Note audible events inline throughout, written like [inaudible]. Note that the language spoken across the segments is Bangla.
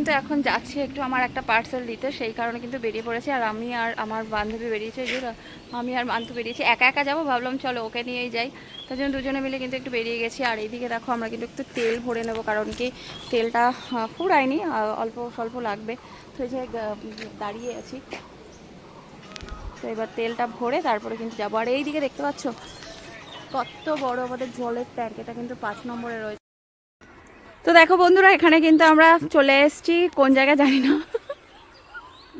কিন্তু এখন যাচ্ছি একটু আমার একটা পার্সেল দিতে, সেই কারণে কিন্তু বেরিয়ে পড়েছি। আর আমি আর আমার বান্ধবী বেরিয়েছে আমি আর মান্তু বেরিয়েছি। একা একা যাব, ভাবলাম চলো ওকে নিয়েই যাই। তার জন্য দুজনে মিলে কিন্তু একটু বেরিয়ে গেছি। আর এইদিকে দেখো, আমরা কিন্তু একটু তেল ভরে নেব, কারণ কি তেলটা ফুরায়নি অল্প স্বল্প লাগবে। তো এই যে দাঁড়িয়ে আছি। তো এবার তেলটা ভরে তারপরে কিন্তু যাব। আর এইদিকে দেখতে পাচ্ছ, কত বড় আমাদের জলের ট্যাঙ্ক এটা কিন্তু পাঁচ নম্বরে রয়েছে। তো দেখো বন্ধুরা এখানে কিন্তু আমরা চলে এসেছি। কোন জায়গা জানি না।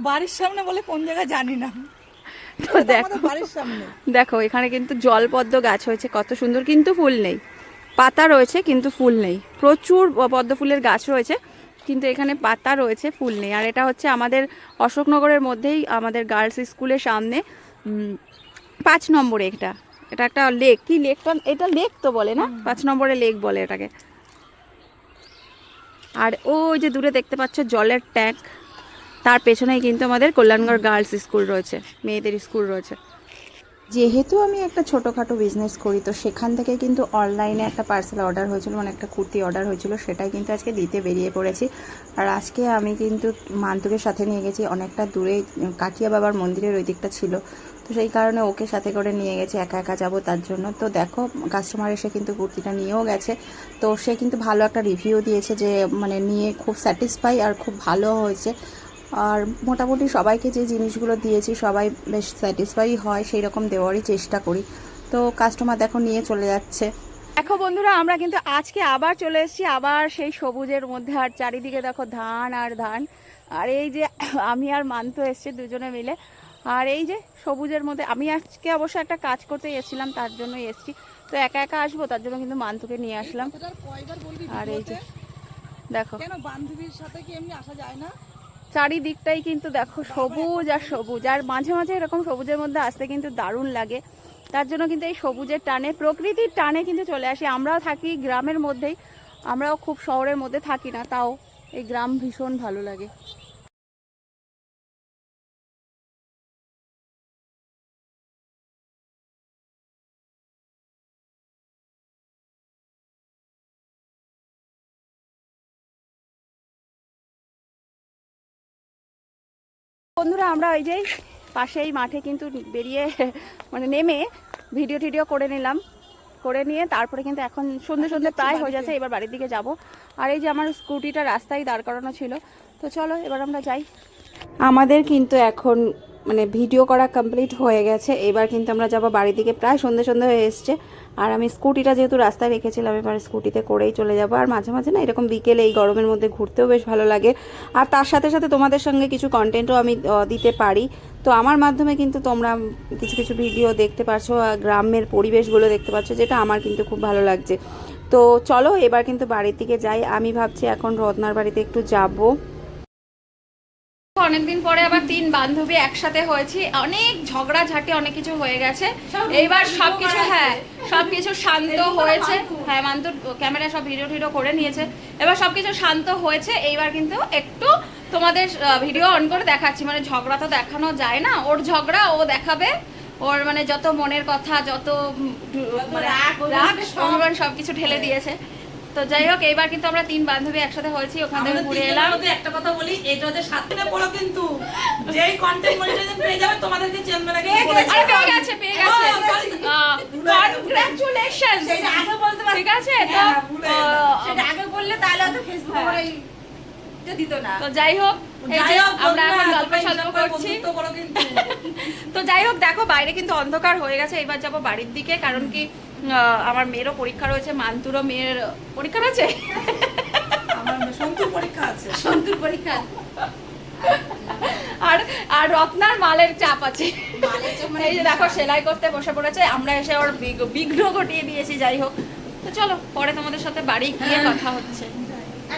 বাড়ির সামনে বলে কোন জায়গা জানি না। তো দেখো বাড়ির সামনে। দেখো এখানে কিন্তু জলপদ্ম গাছ হয়েছে। কত সুন্দর কিন্তু ফুল নেই। পাতা রয়েছে কিন্তু ফুল নেই। প্রচুর পদ্ম ফুলের গাছ রয়েছে কিন্তু এখানে পাতা রয়েছে ফুল নেই। আর এটা হচ্ছে আমাদের অশোকনগরের মধ্যেই আমাদের গার্লস স্কুলের সামনে পাঁচ নম্বরে এটা। এটা একটা লেক। কি লেকটা? এটা লেক তো বলে না? পাঁচ নম্বরে লেক বলে এটাকে। আর ওই যে দূরে দেখতে পাচ্ছ জলের ট্যাঙ্ক, তার পেছনেই কিন্তু আমাদের কল্যাণগড় গার্লস স্কুল রয়েছে, মেয়েদের স্কুল রয়েছে। যেহেতু আমি একটা ছোটোখাটো বিজনেস করি, তো সেখান থেকে কিন্তু অনলাইনে একটা পার্সেল অর্ডার হয়েছিল মানে একটা কুর্তি অর্ডার হয়েছিল, সেটাই কিন্তু আজকে দিতে বেরিয়ে পড়েছি। আর আজকে আমি কিন্তু মান্তুকে সাথে নিয়ে গেছি, অনেকটা দূরে কাটিয়া বাবার মন্দিরের ওই দিকটা ছিল। তো সেই কারণে ওকে সাথে করে নিয়ে গেছি, একা একা যাব তার জন্য। তো দেখো কাস্টমার এসে কিন্তু কুর্তিটা নিয়েও গেছে। তো সে কিন্তু ভালো একটা রিভিউ দিয়েছে যে মানে নিয়ে খুব স্যাটিসফাই আর খুব ভালো হয়েছে। আর মোটামুটি সবাইকে যে জিনিসগুলো দিয়েছি, সবাই বেশ স্যাটিসফাই হয় সেই রকম দেওয়ারই চেষ্টা করি। তো কাস্টমার দেখো নিয়ে চলে যাচ্ছে। দেখো বন্ধুরা, আমরা কিন্তু আজকে আবার চলে এসেছি, আবার সেই সবুজের মধ্যে। আর চারিদিকে দেখো ধান আর ধান। আর এই যে, আমি আর মান্ত এসছে দুজনে মিলে। আর এই যে সবুজের মধ্যে আমি আজকে অবশ্য একটা কাজ করতে এসেছিলাম তার জন্য এসেছি। তো একা একা আসব তার জন্য কিন্তু মান্তুকে নিয়ে আসলাম। আর এই যে দেখো। কেন বান্ধবীর সাথে কি এমনি আসা যায় না? চারিদিকটাই কিন্তু দেখো সবুজ আর সবুজ আর মাঝে মাঝে এরকম সবুজের মধ্যে আসতে কিন্তু দারুণ লাগে। তার জন্য কিন্তু এই সবুজের টানে প্রকৃতির টানে কিন্তু চলে আসি। আমরাও থাকি গ্রামের মধ্যেই আমরাও খুব শহরের মধ্যে থাকি না তাও এই গ্রাম ভীষণ ভালো লাগে। বন্ধুরা আমরা ওই যে পাশেই মাঠে কিন্তু বেরিয়ে মানে নেমে ভিডিও টিডিও করে নিলাম। করে নিয়ে তারপরে কিন্তু এখন সন্ধ্যে সন্ধে প্রায় হয়ে যাচ্ছে এবার বাড়ির দিকে যাব। আর এই যে আমার স্কুটিটা রাস্তায় দাঁড় করানো ছিল। তো চলো এবার আমরা যাই। আমাদের কিন্তু এখন মানে ভিডিও করা কমপ্লিট হয়ে গেছে। এবার কিন্তু আমরা যাব বাড়ির দিকে। প্রায় সন্ধে সন্ধে হয়ে এসছে। আর আমি স্কুটিটা যেহেতু রাস্তায় রেখেছিলাম, এবার স্কুটিতে করেই চলে যাব। আর মাঝে মাঝে না এরকম বিকেলে এই গরমের মধ্যে ঘুরতেও বেশ ভালো লাগে। আর তার সাথে সাথে তোমাদের সঙ্গে কিছু কন্টেন্টও আমি দিতে পারি। তো আমার মাধ্যমে কিন্তু তোমরা কিছু কিছু ভিডিও দেখতে আর গ্রামের পরিবেশগুলো দেখতে পাচ্ছ যেটা আমার কিন্তু খুব ভালো লাগছে। তো চলো এবার কিন্তু বাড়ির দিকে যাই। আমি ভাবছি এখন রত্নার বাড়িতে একটু যাব। অনেকদিন পরে আবার তিন বান্ধবী একসাথে হয়েছি। অনেক ঝগড়া ঝাঁটি অনেক কিছু হয়ে গেছে। এইবার সবকিছু হ্যাঁ সবকিছু শান্ত হয়েছে। হ্যাঁ মান্তুর ক্যামেরা সব ভিডিও টিডিও করে নিয়েছে। এবার সবকিছু শান্ত হয়েছে। এইবার কিন্তু একটু তোমাদের ভিডিও অন করে দেখাচ্ছি। মানে ঝগড়া তো দেখানো যায় না। ওর ঝগড়া ও দেখাবে। ওর মানে যত মনের কথা যত মানে রাগ অভিমান সবকিছু ঢেলে দিয়েছে। তো যাই হোক এইবার কিন্তু আমরা তিন বান্ধবী একসাথে হয়েছি ওখান থেকে ঘুরে এলাম একটা কথা বলি এটা হচ্ছে সাত দিনে বলো কিন্তু যেই কন্টেন্ট মনিটাইজেশন পেয়ে যাবে তোমাদেরকে বলেছে আরে পেয়ে গেছে পেয়ে গেছে কনগ্রাচুলেশনস সেটা আগে বলতে পারো। ঠিক আছে তো হ্যাঁ। আহ, সেটা আগে বললে তাহলে ফেসবুকে হ্যাঁ। না তো যাই হোক আমরা এখন গল্প সল্প করছি। [laughs] তো যাই হোক দেখো বাইরে কিন্তু অন্ধকার হয়ে গেছে এবার যাব বাড়ির দিকে কারণ কি আমার মেয়েরও পরীক্ষা রয়েছে মান্তুরও মেয়ের পরীক্ষা রয়েছে? সন্তুর পরীক্ষা আছে। সন্তুর পরীক্ষা আর আর রত্নার মালের চাপ আছে। এই যে দেখো সেলাই করতে বসে পড়েছে আমরা এসে ওর বিঘ্ন- বিঘ্ন ঘটিয়ে দিয়েছি যাই হোক। তো চলো পরে তোমাদের সাথে বাড়ি গিয়ে কথা হচ্ছে।